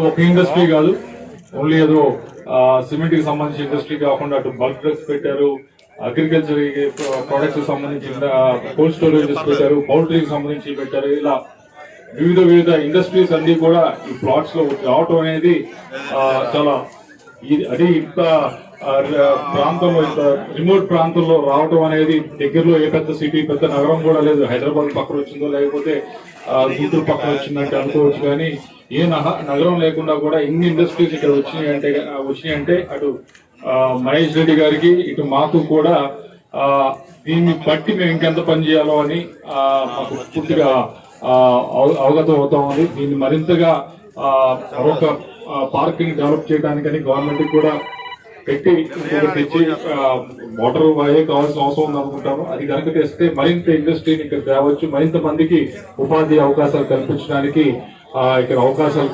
ఒక ఇండస్ట్రీ కాదు. ఓన్లీ ఏదో సిమెంట్కి సంబంధించిన ఇండస్ట్రీ కాకుండా అటు బల్క్ డ్రగ్స్ పెట్టారు. అగ్రికల్చర్ ప్రొడక్ట్స్ సంబంధించి కోల్డ్ స్టోరేజెస్ పెట్టారు. పౌల్ట్రీకి సంబంధించి పెట్టారు. ఇలా వివిధ వివిధ ఇండస్ట్రీస్ అన్ని కూడా ఈ ప్లాట్స్లో రావటం అనేది చాలా ఇది అది ఇంత ప్రాంతంలో ఇంత రిమోట్ ప్రాంతంలో రావటం అనేది దగ్గరలో ఏ పెద్ద సిటీ పెద్ద నగరం కూడా లేదు. హైదరాబాద్ పక్కన వచ్చిందో లేకపోతే ఆ, గుంటూరు పక్కన వచ్చిందంటే అనుకోవచ్చు కానీ ఏ నగరం లేకుండా కూడా ఇన్ని ఇండస్ట్రీస్ ఇక్కడ వచ్చినాయి అంటే వచ్చినాయి అంటే అటు మహేష్ రెడ్డి గారికి ఇటు మాకు కూడా దీన్ని బట్టి మేము ఇంకెంత పని చేయాలో అని మాకు పూర్తిగా అవ- అవగతం అవుతా ఉంది. దీన్ని మరింతగా ఒక పార్కింగ్ పార్క్ని డెవలప్ చేయడానికని గవర్నమెంట్ కూడా పెట్టి తెచ్చి వాటర్ వాయే కావాల్సిన అవసరం ఉంది అనుకుంటాను. అది కనుక తెస్తే మరింత ఇండస్ట్రీని ఇక్కడ తేవచ్చు మరింత మందికి ఉపాధి అవకాశాలు కల్పించడానికి ఆ, ఇక్కడ అవకాశాలు